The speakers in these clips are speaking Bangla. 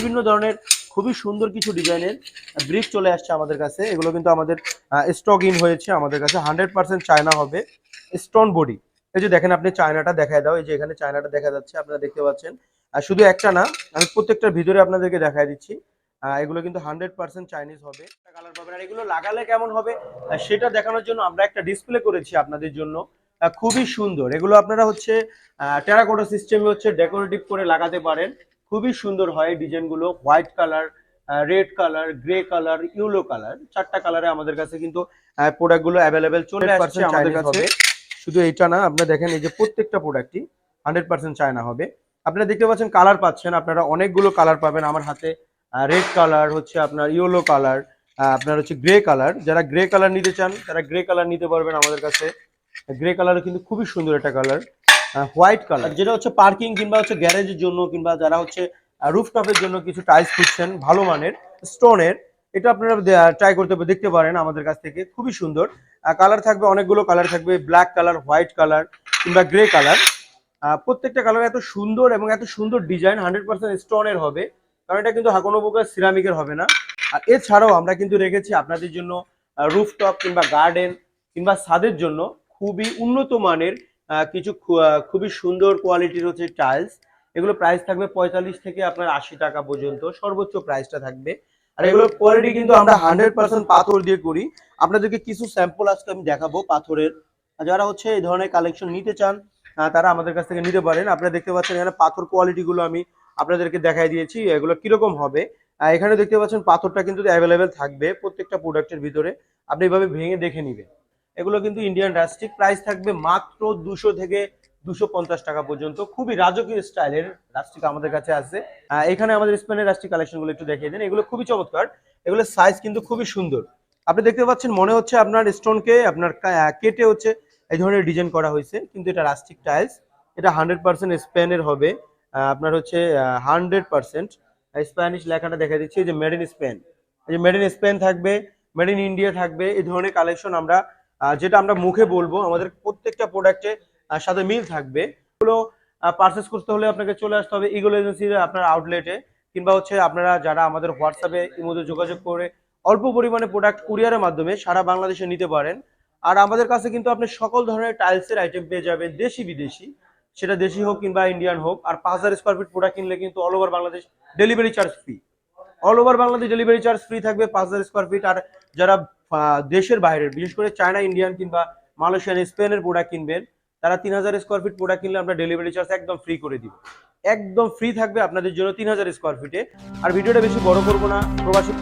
বিভিন্ন ধরনের খুবই সুন্দর কিছু ডিজাইনের ব্রিক চলে আসছে আমাদের কাছে। এগুলো কিন্তু আমাদের স্টক ইন হয়েছে। আমাদের কাছে হান্ড্রেড পার্সেন্ট চায়না হবে। স্টোন বডি এই যে দেখেন আপনি চায়নাটা দেখায় দাও। এই যে এখানে চায়নাটা দেখা যাচ্ছে, আপনারা দেখতে পাচ্ছেন। আর শুধু একটা না, আমি প্রত্যেকটার ভিতরে আপনাদেরকে দেখায় দিচ্ছি। এগুলো কিন্তু হান্ড্রেড পার্সেন্ট চাইনিজ হবে। কালার পাবেন। আর এগুলো লাগালে কেমন হবে সেটা দেখানোর জন্য আমরা একটা ডিসপ্লে করেছি আপনাদের জন্য। খুবই সুন্দর। এগুলো আপনারা হচ্ছে টেরাকোটা সিস্টেমে হচ্ছে ডেকোরেটিভ করে লাগাতে পারেন। খুবই সুন্দর হয় ডিজাইনগুলো। White colour red colour grey colour yellow colour চারটা কালারে আমাদের কাছে কিন্তু প্রোডাক্টগুলো অ্যাভেলেবেল চলে আসছে আমাদের কাছে। শুধু এইটা না আপনারা দেখেন এই যে প্রত্যেকটা প্রোডাক্টই হান্ড্রেড পার্সেন্ট চায়না হবে। আপনারা দেখতে পাচ্ছেন কালার পাচ্ছেন আপনারা অনেকগুলো কালার পাবেন। আমার হাতে রেড কালার হচ্ছে আপনার ইয়েলো কালার আপনার হচ্ছে গ্রে কালার যারা গ্রে কালার নিতে চান তারা গ্রে কালার নিতে পারবেন আমাদের কাছে। গ্রে কালার কিন্তু খুবই সুন্দর একটা কালার হোয়াইট কালার যেটা হচ্ছে পার্কিং কিংবা হচ্ছে গ্যারেজের জন্য কিংবা যারা হচ্ছে রুফটপের জন্য কিছু টাইলস খুঁজছেন, ভালো মানের স্টোনের এটা আপনারা ট্রাই করতে দেখতে পারেন আমাদের কাছ থেকে, খুবই সুন্দর। কালার থাকবে, অনেকগুলো কালার থাকবে ব্ল্যাক কালার হোয়াইট কালার কিংবা গ্রে কালার প্রত্যেকটা কালার এত সুন্দর এবং এত সুন্দর ডিজাইন হান্ড্রেড পার্সেন্ট স্টোনের হবে, কারণ এটা কিন্তু কোনো প্রকার সিরামিকের হবে না। আর এছাড়াও আমরা কিন্তু রেখেছি আপনাদের জন্য রুফটপ কিংবা গার্ডেন কিংবা ছাদের জন্য খুবই উন্নত মানের কিছু খুবই সুন্দর কোয়ালিটির হচ্ছে টাইলস এগুলো প্রাইস থাকবে পঁয়তাল্লিশ থেকে আপনার আশি টাকা পর্যন্ত। সর্বোচ্চ প্রাইসটা থাকবে। আর এগুলোর কোয়ালিটি কিন্তু আমরা হান্ড্রেড পার্সেন্ট পাথর দিয়ে করি। আপনাদেরকে কিছু স্যাম্পল আজকে আমি দেখাবো পাথরের। যারা হচ্ছে এই ধরনের কালেকশন নিতে চান তারা আমাদের কাছ থেকে নিতে পারেন। আপনারা দেখতে পাচ্ছেন এখানে পাথর কোয়ালিটি গুলো আমি আপনাদেরকে দেখাই দিয়েছি, এগুলো কীরকম হবে। এখানে দেখতে পাচ্ছেন পাথরটা কিন্তু অ্যাভেলেবেল থাকবে প্রত্যেকটা প্রোডাক্টের ভিতরে। আপনি এভাবে ভেঙে দেখে নেবেন। এগুলো কিন্তু ইন্ডিয়ান রাস্টিক প্রাইস থাকবে মাত্র দুশো থেকে দুশো পঞ্চাশ টাকা পর্যন্ত। খুবই রাজকীয় স্টাইলের রাস্টিক আমাদের কাছে আছে। এখানে আমাদের স্পেনের রাস্টিক কালেকশনগুলো একটু দেখিয়ে দেন। এগুলো খুবই চমৎকার। এগুলোর সাইজ কিন্তু খুবই সুন্দর। আপনি দেখতে পাচ্ছেন মনে হচ্ছে আপনার স্টোনকে আপনার কেটে হচ্ছে এই ধরনের ডিজাইন করা হয়েছে। কিন্তু এটা রাস্টিক টাইলস এটা হান্ড্রেড পার্সেন্ট স্পেনের হবে। আপনার হচ্ছে হান্ড্রেড পার্সেন্ট স্প্যানিশ লেখাটা দেখা দিচ্ছি যে মেড ইন স্পেন এই যে মেড ইন স্পেন থাকবে মেড ইন ইন্ডিয়া থাকবে, এই ধরনের কালেকশন আমরা যেটা আমরা মুখে বলব, আমাদের প্রত্যেকটা প্রোডাক্টে সাথে মিল থাকবে। এগুলো পারচেস করতে হলে আপনাকে চলে আসতে হবে ইগল এজেন্সির আপনার আউটলেটে কিংবা হচ্ছে আপনারা যারা আমাদের হোয়াটসঅ্যাপে ইমোতে যোগাযোগ করে অল্প পরিমাণে প্রোডাক্ট কুরিয়ারের মাধ্যমে সারা বাংলাদেশে নিতে পারেন। আর আমাদের কাছে কিন্তু আপনি সকল ধরনের টাইলসের আইটেম পেয়ে যাবেন, দেশি বিদেশি। সেটা দেশি হোক কিংবা ইন্ডিয়ান হোক, আর পাঁচ হাজার স্কোয়ার ফিট প্রোডাক্ট কিনলে কিন্তু all over Bangladesh delivery charge free all over Bangladesh delivery charge free থাকবে পাঁচ হাজার স্কোয়ার ফিট আর যারা দেশের বাইরের বিশেষ করে চায়না, ইন্ডিয়ান কিংবা মালয়েশিয়ান, স্পেনের প্রোডাক্ট কিনবেন, তারা তিন হাজার স্কোয়ার ফিট প্রোডাক্ট কিনলে আমরা ডেলিভারি চার্জ একদম ফ্রি করে দিব। একদম ফ্রি থাকবে আপনাদের জন্য তিন হাজার স্কোয়ার ফিটে আর ভিডিওটা বেশি বড় করব না, প্রবাসী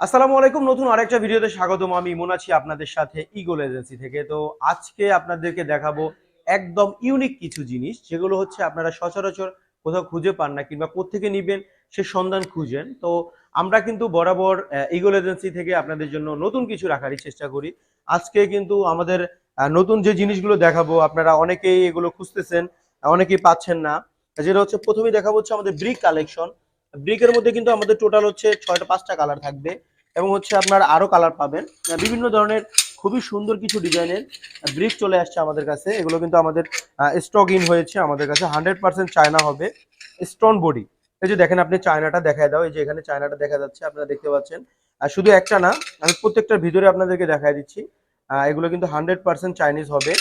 আসসালামু আলাইকুম। নতুন আরেকটা ভিডিওতে স্বাগতম। আমি ইমন আছি আপনাদের সাথে ইগল এজেন্সি থেকে। তো আজকে আপনাদেরকে দেখাবো একদম ইউনিক কিছু জিনিস, যেগুলো হচ্ছে আপনারা সচরাচর কোথাও খুঁজে পান না কিংবা কোত্থেকে নিবেন, সে সন্ধান খুঁজেন। তো আমরা কিন্তু বরাবর ইগোল এজেন্সি থেকে আপনাদের জন্য নতুন কিছু রাখারই চেষ্টা করি। আজকে কিন্তু আমাদের নতুন যে জিনিসগুলো দেখাবো, আপনারা অনেকেই এগুলো খুঁজতেছেন, অনেকেই পাচ্ছেন না। যেটা হচ্ছে, প্রথমেই দেখাবো হচ্ছে আমাদের ব্রিক কালেকশন ব্রিকের মধ্যে কিন্তু আমাদের টোটাল হচ্ছে ছয়টা, পাঁচটা কালার থাকবে এবং হচ্ছে আপনার আরও কালার পাবেন। বিভিন্ন ধরনের খুবই সুন্দর কিছু ডিজাইনের ব্রিক চলে আসছে আমাদের কাছে। এগুলো কিন্তু আমাদের স্টক ইন হয়েছে আমাদের কাছে। হান্ড্রেড পার্সেন্ট চায়না হবে। স্টোন বডি এই যে দেখেন আপনি চায়নাটা দেখায় দাও। এই যে এখানে চায়নাটা দেখা যাচ্ছে, আপনারা দেখতে পাচ্ছেন। আর শুধু একটা না, আমি প্রত্যেকটার ভিতরে আপনাদেরকে দেখায় দিচ্ছি। এগুলো কিন্তু হান্ড্রেড পার্সেন্ট চাইনিজ হবে।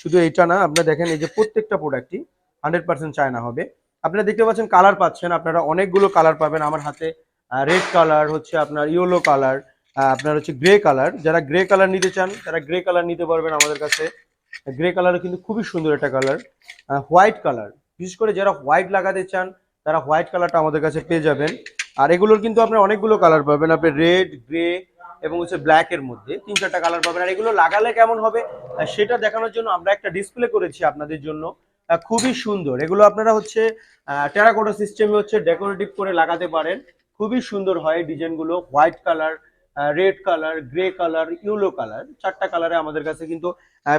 শুধু এইটা না, আপনারা দেখেন এই যে প্রত্যেকটা প্রোডাক্টই হান্ড্রেড পার্সেন্ট চায়না হবে। আপনারা দেখতে পাচ্ছেন কালার পাচ্ছেন, আপনারা অনেকগুলো কালার পাবেন। আমার হাতে রেড কালার হচ্ছে আপনার ইয়েলো কালার আপনার হচ্ছে গ্রে কালার যারা গ্রে কালার নিতে চান, তারা গ্রে কালার নিতে পারবেন আমাদের কাছে। গ্রে কালার কিন্তু খুবই সুন্দর একটা কালার হোয়াইট কালার বিশেষ করে যারা হোয়াইট লাগাতে চান, তারা হোয়াইট কালারটা আমাদের কাছে পেয়ে যাবেন। আর এগুলোর কিন্তু আপনি অনেকগুলো কালার পাবেন। আপনি রেড গ্রে এবং হচ্ছে ব্ল্যাক এর মধ্যে তিন চারটা কালার পাবেন। আর এগুলো লাগালে কেমন হবে সেটা দেখানোর জন্য আমরা একটা ডিসপ্লে করেছি আপনাদের জন্য। খুবই সুন্দর। এগুলো আপনারা হচ্ছে টেরাকোটা সিস্টেমে হচ্ছে ডেকোরেটিভ করে লাগাতে পারেন। খুবই সুন্দর হয় ডিজাইনগুলো। White colour red colour grey colour yellow colour চারটা কালারে আমাদের কাছে কিন্তু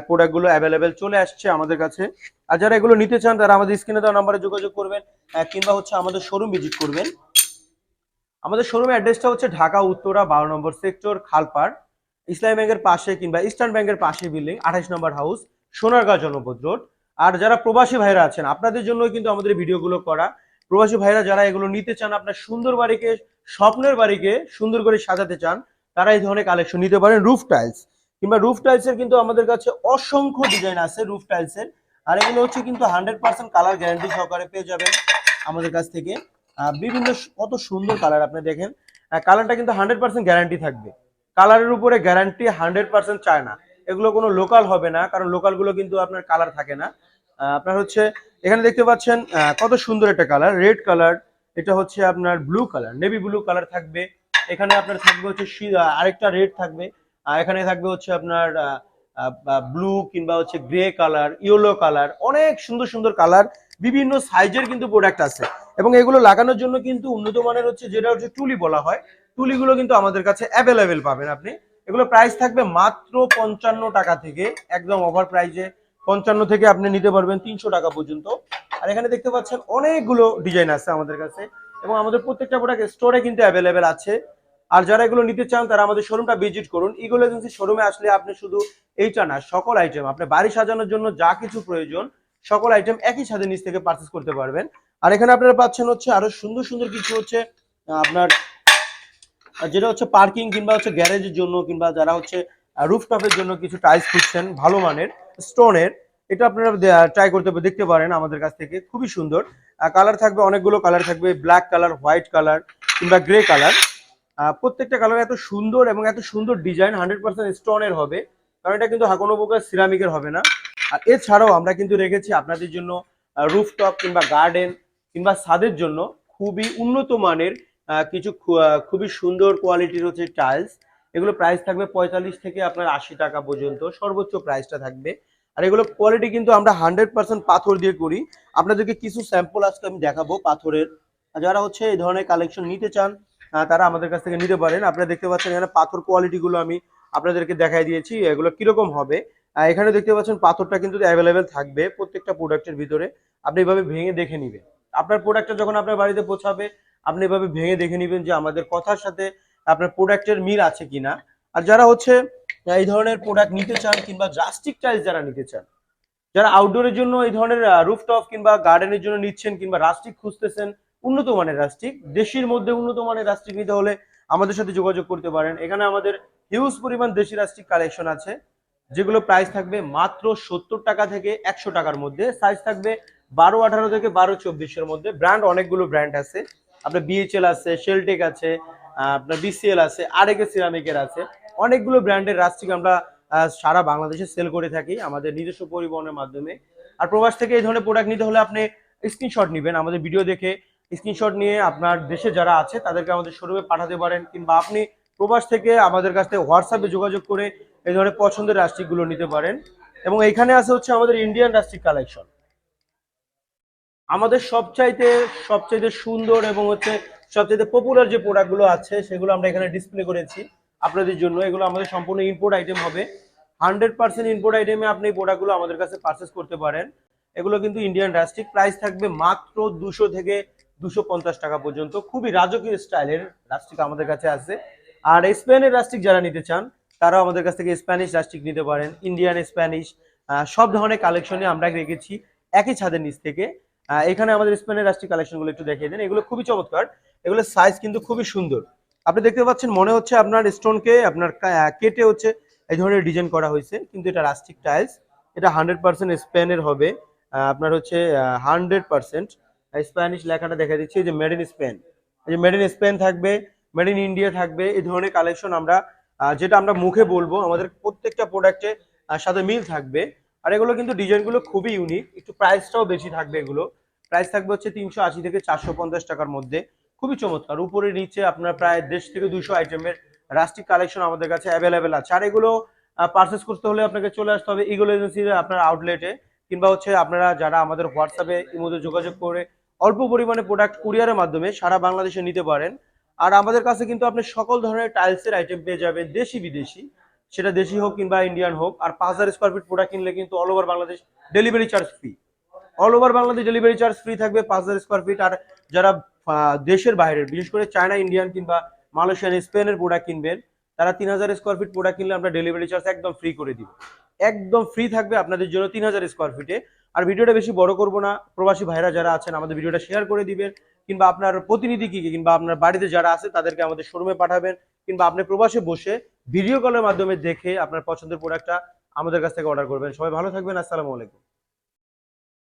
প্রোডাক্টগুলো অ্যাভেলেবেল চলে আসছে আমাদের কাছে। আর যারা এগুলো নিতে চান, তারা আমাদের স্ক্রিনে দেওয়া নাম্বারে যোগাযোগ করবেন কিংবা হচ্ছে আমাদের শোরুম ভিজিট করবেন। আমাদের শোরুমের অ্যাড্রেসটা হচ্ছে ঢাকা, উত্তরা, বারো নম্বর সেক্টর খালপাড়, ইসলামী ব্যাংকের পাশে কিংবা ইস্টার্ন ব্যাংকের পাশে বিল্ডিং আঠাশ নম্বর হাউস সোনারগাঁও জনপদ রোড আর যারা প্রবাসী ভাইরা আছেন, আপনাদের জন্য কিন্তু আমাদের ভিডিওগুলো করা। প্রবাসী ভাইরা যারা এগুলো নিতে চান, আপনার সুন্দর বাড়িকে, স্বপ্নের বাড়িকে সুন্দর করে সাজাতে চান, তারা এই ধরনের কালেকশন নিতে পারেন রুফ টাইলস কিংবা রুফ টাইলসের কিন্তু আমাদের কাছে অসংখ্য ডিজাইন আছে রুফ টাইলসের আর এগুলো হচ্ছে কিন্তু হান্ড্রেড পার্সেন্ট কালার গ্যারান্টি সহকারে পেয়ে যাবেন আমাদের কাছ থেকে। বিভিন্ন কত সুন্দর কালার আপনি দেখেন। কালারটা কিন্তু হান্ড্রেড পার্সেন্ট গ্যারান্টি থাকবে। কালারের উপরে গ্যারান্টি হান্ড্রেড পার্সেন্ট চায় না। এগুলো কোনো লোকাল হবে না, কারণ লোকালগুলো কিন্তু আপনার কালার থাকে না। আপনার হচ্ছে, এখানে দেখতে পাচ্ছেন কত সুন্দর একটা কালার, রেড কালার, এটা হচ্ছে আপনার blue colour, navy blue colour থাকবে, এখানে আপনার থাকবে হচ্ছে আরেকটা রেড থাকবে এখানে থাকবে হচ্ছে আপনার ব্লু কিংবা হচ্ছে গ্রে কালার, ইয়েলো কালার, অনেক সুন্দর সুন্দর কালার, বিভিন্ন সাইজের কিন্তু প্রোডাক্ট আছে, এবং এগুলো লাগানোর জন্য কিন্তু উন্নত মানের হচ্ছে যেটা হচ্ছে টুলি বলা হয় টুলিগুলো কিন্তু আমাদের কাছে অ্যাভেলেবেল পাবেন আপনি, এগুলো প্রাইস থাকবে মাত্র পঞ্চান্ন টাকা থেকে একদম ওভার প্রাইজে পঞ্চান্ন থেকে আপনি নিতে পারবেন তিনশো টাকা পর্যন্ত। আর এখানে দেখতে পাচ্ছেন অনেকগুলো ডিজাইন আছে আমাদের কাছে। এবং আমাদের প্রত্যেকটা প্রোডাক্ট স্টোরে কিন্তু অ্যাভেলেবেল আছে। আর যারা এগুলো নিতে চান, তারা আমাদের শোরুমটা ভিজিট করুন। ইগুলো এজেন্সি শোরুমে আসলে আপনি শুধু এইটা না, সকল আইটেম আপনি বাড়ি সাজানোর জন্য যা কিছু প্রয়োজন, সকল আইটেম একই সাথে নিচ থেকে পারচেস করতে পারবেন। আর এখানে আপনারা পাচ্ছেন হচ্ছে আরও সুন্দর সুন্দর কিছু হচ্ছে আপনার যেটা হচ্ছে পার্কিং কিংবা হচ্ছে গ্যারেজের জন্য কিংবা যারা হচ্ছে রুফটপের জন্য কিছু টাইলস খুঁজছেন, ভালো মানের। স্টোনের এটা আপনারা ট্রাই করতে দেখতে পারেন আমাদের কাছ থেকে, খুবই সুন্দর। কালার থাকবে, অনেকগুলো কালার থাকবে ব্ল্যাক কালার হোয়াইট কালার কিংবা গ্রে কালার প্রত্যেকটা কালার এত সুন্দর এবং এত সুন্দর ডিজাইন হান্ড্রেড পার্সেন্ট স্টোনের হবে, কারণ এটা কিন্তু কোনো প্রকার সিরামিকের হবে না। আর এছাড়াও আমরা কিন্তু রেখেছি আপনাদের জন্য রুফটপ কিংবা গার্ডেন কিংবা ছাদের জন্য খুবই উন্নত মানের কিছু খুবই সুন্দর কোয়ালিটির হচ্ছে টাইলস এগুলো প্রাইস থাকবে পঁয়তাল্লিশ থেকে আপনার আশি টাকা পর্যন্ত, সর্বোচ্চ প্রাইসটা থাকবে। আর এগুলো কোয়ালিটি কিন্তু আমরা হান্ড্রেড পার্সেন্ট পাথর দিয়ে করি। আপনাদেরকে কিছু স্যাম্পল আজকে আমি দেখাবো পাথরের। যারা হচ্ছে এই ধরনের কালেকশন নিতে চান তারা আমাদের কাছ থেকে নিতে পারেন। আপনারা দেখতে পাচ্ছেন এখানে পাথর কোয়ালিটি গুলো আমি আপনাদেরকে দেখাই দিয়েছি, এগুলো কীরকম হবে। এখানে দেখতে পাচ্ছেন পাথরটা কিন্তু অ্যাভেলেবেল থাকবে প্রত্যেকটা প্রোডাক্টের ভিতরে। আপনি এভাবে ভেঙে দেখে নেবেন। আপনার প্রোডাক্টটা যখন আপনার বাড়িতে পৌঁছাবে, আপনি এভাবে ভেঙে দেখে নেবেন যে আমাদের কথার সাথে আপনার প্রোডাক্টের মিল আছে কিনা। আর যারা হচ্ছে এই ধরনের প্রোডাক্ট নিতে চান কিংবা জাস্টিক টাইলস যারা নিতে চান, যারা আউটডোরের জন্য এই ধরনের রুফটপ কিংবা গার্ডেনের জন্য নিচ্ছেন কিংবা রাস্টিক খুঁজতেছেন, উন্নত মানের রাস্টিক দেশির মধ্যে উন্নত মানের রাস্টিক নিতে হলে আমাদের সাথে যোগাযোগ করতে পারেন। এখানে আমাদের হিউজ পরিমাণ দেশি রাস্টিক কালেকশন আছে, যেগুলো প্রাইস থাকবে মাত্র সত্তর টাকা থেকে একশো টাকার মধ্যে। সাইজ থাকবে বারো আঠারো থেকে বারো চব্বিশের মধ্যে। ব্র্যান্ড অনেকগুলো ব্র্যান্ড আছে। আপনার বিএচএল আছে শেলটেক আছে আপনার বিসিএল আছে, আরেকে সিরামিকের আছে। অনেকগুলো ব্র্যান্ডের রাস্টিক আমরা সারা বাংলাদেশে সেল করে থাকি আমাদের নিজস্ব পরিবহনের মাধ্যমে। আর প্রবাস থেকে এই ধরনের প্রোডাক্ট নিতে হলে আপনি স্ক্রিনশট নেবেন, আমাদের ভিডিও দেখে স্ক্রিনশট নিয়ে আপনার দেশে যারা আছে তাদেরকে আমাদের শোরুমে পাঠাতে পারেন, কিংবা আপনি প্রবাস থেকে আমাদের কাছ থেকে হোয়াটসঅ্যাপে যোগাযোগ করে এই ধরনের পছন্দের রাস্টিকগুলো নিতে পারেন। এবং এখানে আছে হচ্ছে আমাদের ইন্ডিয়ান রাস্টিক কালেকশন আমাদের সবচাইতে সবচাইতে সুন্দর এবং হচ্ছে সবচাইতে পপুলার যে প্রোডাক্টগুলো আছে সেগুলো আমরা এখানে ডিসপ্লে করেছি। আপনাদের জন্য। এগুলো আমাদের সম্পূর্ণ ইম্পোর্ট আইটেম হবে। হান্ড্রেড পার্সেন্ট ইম্পোর্ট আইটেমে আপনি এই প্রোডাক্টগুলো আমাদের কাছে পারচেস করতে পারেন। এগুলো কিন্তু ইন্ডিয়ান রাস্টিক প্রাইস থাকবে মাত্র দুশো থেকে দুশো পঞ্চাশ টাকা পর্যন্ত। খুবই রাজকীয় স্টাইলের রাস্টিক আমাদের কাছে আছে। আর স্পেনের রাস্টিক যারা নিতে চান, তারাও আমাদের কাছ থেকে স্প্যানিশ রাস্টিক নিতে পারেন ইন্ডিয়ান স্প্যানিশ সব ধরনের কালেকশনে আমরা রেখেছি একই ছাদের নিচ থেকে। এখানে আমাদের স্পেনের রাষ্ট্রীয় কালেকশনগুলো একটু দেখিয়ে দেন। এগুলো খুবই চমৎকার। এগুলোর সাইজ কিন্তু খুবই সুন্দর। আপনি দেখতে পাচ্ছেন মনে হচ্ছে আপনার স্টোনকে আপনার কেটে হচ্ছে এই ধরনের ডিজাইন করা হয়েছে, কিন্তু এটা রাস্টিক টাইলস এটা হান্ড্রেড পার্সেন্ট স্পেনের হবে আপনার হচ্ছে হান্ড্রেড পার্সেন্ট স্প্যানিশ লেখাটা দেখা দিচ্ছে যে মেড ইন স্পেন এই যে মেড ইন স্পেন থাকবে মেড ইন ইন্ডিয়া থাকবে, এই ধরনের কালেকশন আমরা যেটা আমরা মুখে বলব, আমাদের প্রত্যেকটা প্রোডাক্টে সাথে মিল থাকবে, আর এগুলো কিন্তু ডিজাইনগুলো খুবই ইউনিক একটু প্রাইসটাও বেশি থাকবে এগুলো প্রাইস থাকবে হচ্ছে তিনশো আশি থেকে চারশো পঞ্চাশ টাকার মধ্যে খুবই চমৎকার। উপরে নিচে আপনার প্রায় দেশ থেকে দুশো আইটেমের রাস্টিক কালেকশন আমাদের কাছে অ্যাভেলেবেল আছে। আর এগুলো পারচেস করতে হলে আপনাকে চলে আসতে হবে ইগল এজেন্সির আপনার আউটলেটে কিংবা হচ্ছে আপনারা যারা আমাদের হোয়াটসঅ্যাপে ইমোতে যোগাযোগ করে অল্প পরিমাণে প্রোডাক্ট কুরিয়ারের মাধ্যমে সারা বাংলাদেশে নিতে পারেন। আর আমাদের কাছে কিন্তু আপনি সকল ধরনের টাইলসের আইটেম পেয়ে যাবেন, দেশি বিদেশি। সেটা দেশি হোক কিংবা ইন্ডিয়ান হোক। আর পাঁচ হাজার স্কোয়ার ফিট প্রোডাক্ট কিনলে কিন্তু all over Bangladesh delivery charge free all over Bangladesh delivery charge free থাকবে পাঁচ হাজার স্কোয়ার ফিট আর যারা দেশের বাইরের, বিশেষ করে চায়না, ইন্ডিয়ান কিংবা মালয়েশিয়ান, স্পেনের প্রোডাক্ট কিনবেন, তারা তিন হাজার স্কোয়ার ফিট প্রোডাক্ট কিনলে আমরা ডেলিভারি চার্জ একদম ফ্রি করে দিব। একদম ফ্রি থাকবে আপনাদের জন্য তিন হাজার স্কোয়ার ফিটে আর ভিডিওটা বেশি বড় করব না, প্রবাসী ভাইরা যারা আছেন, আমাদের ভিডিওটা শেয়ার করে দিবেন, কিংবা আপনার প্রতিনিধি কি কিংবা আপনার বাড়িতে যারা আছে, তাদেরকে আমাদের শোরুমে পাঠাবেন, কিংবা আপনি প্রবাসে বসে ভিডিও কলের মাধ্যমে দেখে আপনার পছন্দের প্রোডাক্টটা আমাদের কাছ থেকে অর্ডার করবেন। সবাই ভালো থাকবেন, আসসালামু আলাইকুম।